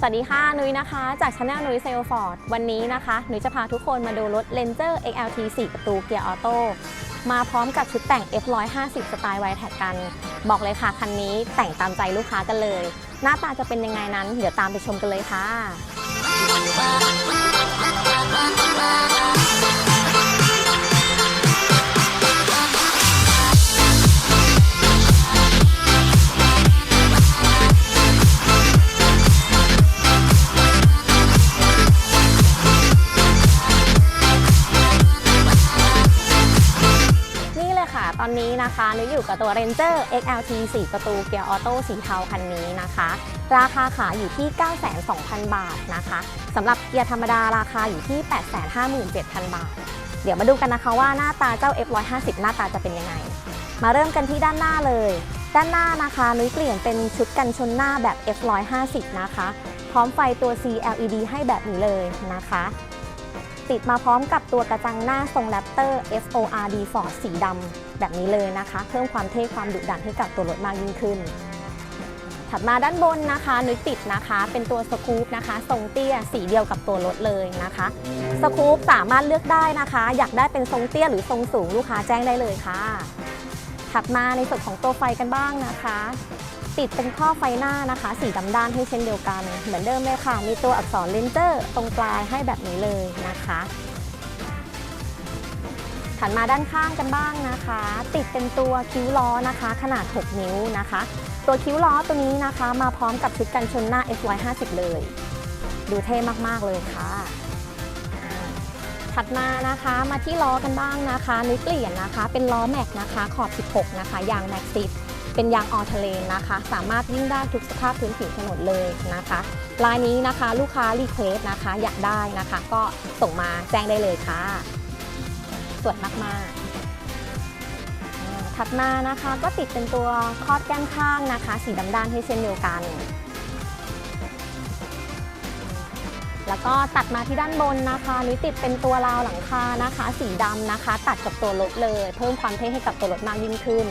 สวัสดีค่ะ นุ้ยนะคะ จากช anel นุ้ยเซลฟอร์ดวันนี้นะคะ นุ้ยจะพาทุกคนมาดูรถ Ranger XLT 4 ประตูเกียร์ออโต้มาพร้อมกับชุดแต่ง F150 สไตล์ไวแท็กกัน บอกเลยค่ะ คันนี้แต่งตามใจลูกค้ากันเลย หน้าตาจะเป็นยังไงนั้น เดี๋ยวตามไปชมกันเลยค่ะ อนนี้นะคะนุ้ยอยู่กับตัว Ranger XLT 4 ประตูเกียร์ออโต้สีเทาคันนี้นะคะ ราคาขายอยู่ที่ 92,000 บาทนะคะสำหรับเกียร์ธรรมดาราคาอยู่ที่ 857,000 บาท เดี๋ยวมาดูกันนะคะว่าหน้าตาเจ้า F150 หน้าตาจะเป็นยังไง มาเริ่มกันที่ด้านหน้าเลย ด้านหน้านะคะนุ้ยเปลี่ยนเป็นชุดกันชนหน้าแบบ F150 นะคะ พร้อมไฟตัว CLED ให้แบบนี้เลยนะคะ ติดมาพร้อมกับตัวกระจังหน้าทรงแรปเตอร์ FORD Ford สีดำแบบนี้เลยนะคะ เพิ่มความเท่ความดุดันให้กับตัวรถมากยิ่งขึ้น ถัดมาด้านบนนะคะนุ้ยติดนะคะ เป็นตัวสกูปนะคะ ทรงเตี้ยสีเดียวกับตัวรถเลยนะคะสกูปสามารถเลือกได้นะคะ อยากได้เป็นทรงเตี้ยหรือทรงสูงลูกค้าแจ้งได้เลยค่ะ ถัดมาในส่วนของตัวไฟกันบ้างนะคะ ติดเป็นข้อไฟหน้านะคะ สีดำด้านให้เช่นเดียวกัน เหมือนเดิมเลยค่ะ มีตัวอักษรเลนเจอร์ตรงปลายให้แบบนี้เลยนะคะถัดมาด้านข้างกันบ้างนะคะ ติดเป็นตัวคิ้วล้อนะคะ ขนาด 6 นิ้วนะคะ ตัวคิ้วล้อตัวนี้นะคะ มาพร้อมกับชุดกันชนหน้า FY50 เลย ดูเท่มาก ๆ เลยค่ะ ถัดมานะคะมาที่ล้อกันบ้างนะคะนุ้เปลี่ยนนะคะ เป็นล้อแม็กนะคะ ขอบ 16 นะคะยางแม็กซิ เป็นยางออเทเลนนะคะ สามารถวิ่งได้ทุกสภาพพื้นผิวถนนเลยนะคะลายนี้นะคะลูกค้ารีเควสนะคะอยากได้นะคะ ก็ส่งมาแจ้งได้เลยค่ะ สวยมากๆถัดมานะคะก็ติดเป็นตัวคอบแก้มข้างนะคะ สีดำด้านให้เช่นเดียวกัน แล้วก็ตัดมาที่ด้านบนนะคะนุ้ติดเป็นตัวราวหลังคานะคะ สีดำนะคะ ตัดกับตัวรถเลย เพิ่มความเท่ให้กับตัวรถมากยิ่งขึ้น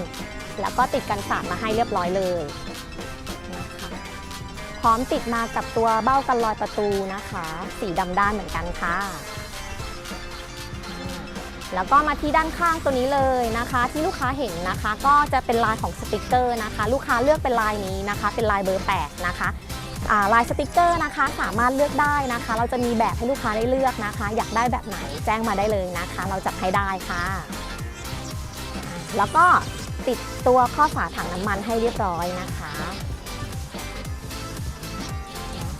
แล้วก็ติดกันสาดมาให้เรียบร้อยเลยนะคะพร้อมติดมากับตัวเบ้ากันรอยประตูนะคะ สีดำด้านเหมือนกันค่ะ แล้วก็มาที่ด้านข้างตัวนี้เลยนะคะ ที่ลูกค้าเห็นนะคะ ก็จะเป็นลายของสติกเกอร์นะคะ ลูกค้าเลือกเป็นลายนี้นะคะ เป็นลายเบอร์8นะคะลายสติกเกอร์นะคะสามารถเลือกได้นะคะ เราจะมีแบบให้ลูกค้าได้เลือกนะคะ อยากได้แบบไหนแจ้งมาได้เลยนะคะ เราจัดให้ได้ค่ะ แล้วก็ ติดตัวข้อฝาถังน้ำมันให้เรียบร้อยนะคะ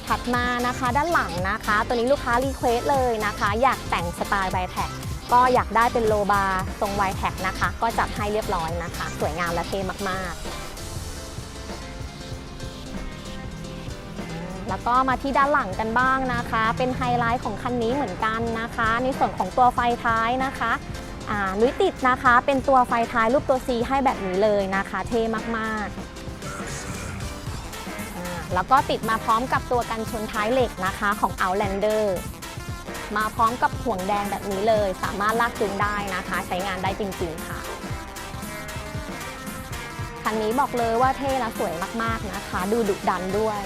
ถัดมานะคะด้านหลังนะคะ ตัวนี้ลูกค้ารีเควสเลยนะคะ อยากแต่งสไตล์ไวแท็กก็อยากได้เป็นโลบาร์ทรงไวแท็กนะคะ ก็จัดให้เรียบร้อยนะคะ สวยงามและเท่มากๆ แล้วก็มาที่ด้านหลังกันบ้างนะคะ เป็นไฮไลท์ของคันนี้เหมือนกันนะคะ ในส่วนของตัวไฟท้ายนะคะ นุ้ยติดนะคะเป็นตัวไฟท้ายรูปตัว C ให้แบบนี้เลยนะคะ เท่มากๆ แล้วก็ติดมาพร้อมกับตัวกันชนท้ายเหล็กนะคะของ Outlander มาพร้อมกับห่วงแดงแบบนี้เลย สามารถลากจูงได้นะคะ ใช้งานได้จริงๆค่ะคันนี้บอกเลยว่าเท่และสวยมากๆนะคะ ดูดุดันด้วย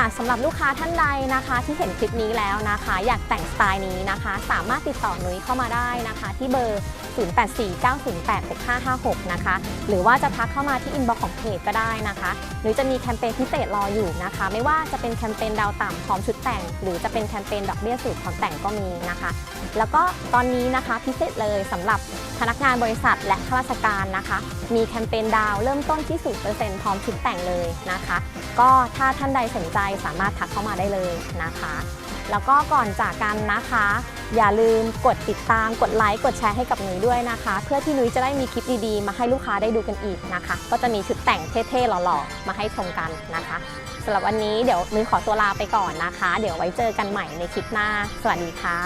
ค่ะสำหรับลูกค้าท่านใดนะคะที่เห็นคลิปนี้แล้วนะคะ อยากแต่งสไตล์นี้นะคะ สามารถติดต่อนุ้ยเข้ามาได้นะคะ ที่เบอร์ 0849086556 นะคะ หรือว่าจะทักเข้ามาที่อินบ็อกซ์ของเพจก็ได้นะคะ หรือจะมีแคมเปญพิเศษรออยู่นะคะ ไม่ว่าจะเป็นแคมเปญดาวต่ำพร้อมชุดแต่ง หรือจะเป็นแคมเปญดอกเบี้ยสูตรพร้อมแต่งก็มีนะคะ แล้วก็ตอนนี้นะคะพิเศษเลยสำหรับพนักงานบริษัทและข้าราชการนะคะ มีแคมเปญดาวเริ่มต้นที่ 0%พร้อมชุดแต่งเลยนะคะ ก็ถ้าท่านใดสนใจสามารถทักเข้ามาได้เลยนะคะ แล้วก็ก่อนจากกันนะคะ อย่าลืมกดติดตามกดไลค์กดแชร์ให้กับนุ้ยด้วยนะคะ เพื่อที่นุ้ยจะได้มีคลิปดีๆ มาให้ลูกค้าได้ดูกันอีกนะคะ ก็จะมีชุดแต่งเท่ๆหล่อๆ มาให้ชมกันนะคะสำหรับวันนี้เดี๋ยวนุ้ยขอตัวลาไปก่อนนะคะ เดี๋ยวไว้เจอกันใหม่ในคลิปหน้า สวัสดีค่ะ